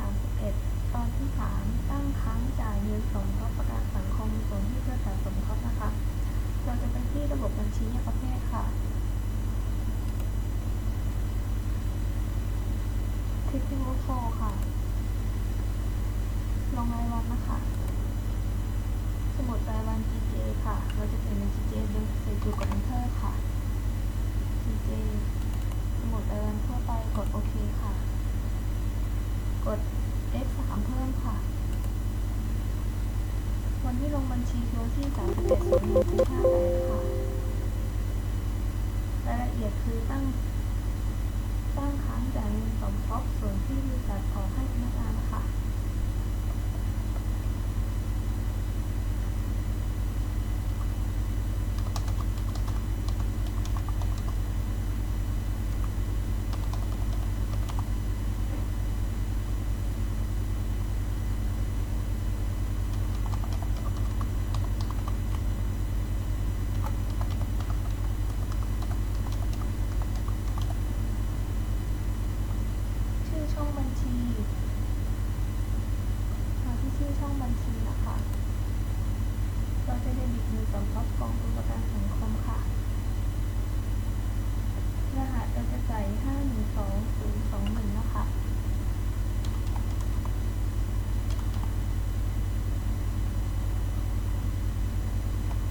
31 ตอนที่ 3 ตั้งค้างจ่ายเงินสมทบประกันสังคมส่วนที่บริษัทสมทบนะคะ เราจะไปที่ระบบบัญชีแยกประเภทค่ะ คลิกที่ work for ค่ะ ลงรายวันนะคะ สมุดรายวัน GJ ค่ะ เราจะเปลี่ยนเป็น GJ โดยใส่จุดกด enter ค่ะ GJ สมุดรายวันทั่วไปกดโอเคค่ะ กด F3 เพิ่มค่ะ วันที่ลงบัญชีคือที่31 01 58ค่ะ รายละเอียดคือตั้ง ตั้งค้างจ่ายเงินสมทบส่วนที่บริษัทออกให้พนักงานนะคะ ชื่อช่องบัญชีมาที่ชื่อช่องบัญชีนะคะ เราจะเดบิตเงิน สมทบกองทุนประกันสังคมค่ะ รหัสเราจะใส่ห้าหนึ่งสองศูนย์สองหนึ่งนะคะ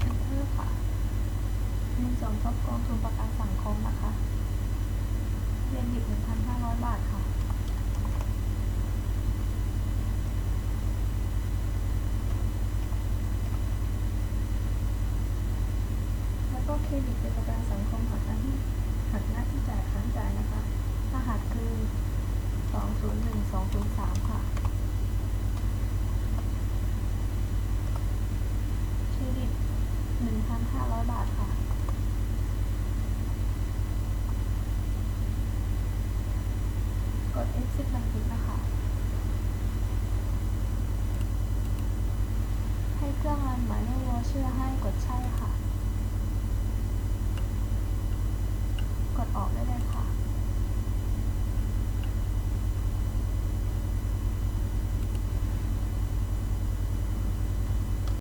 Enter ค่ะเงินสมทบกองทุนประกันสังคมนะคะ เรียนหยิบ1,500 บาทค่ะ แล้วก็ เครดิตเป็นประกันสังคมหักหน้าที่หักหน้าที่จ่ายค้างจ่ายนะคะรหัสคือ201203ค่ะ เครดิต1,500บาทค่ะ กด exit บันทึกนะคะ ให้เครื่องรันหมายเลขวอเชื่อให้กดใช่ค่ะ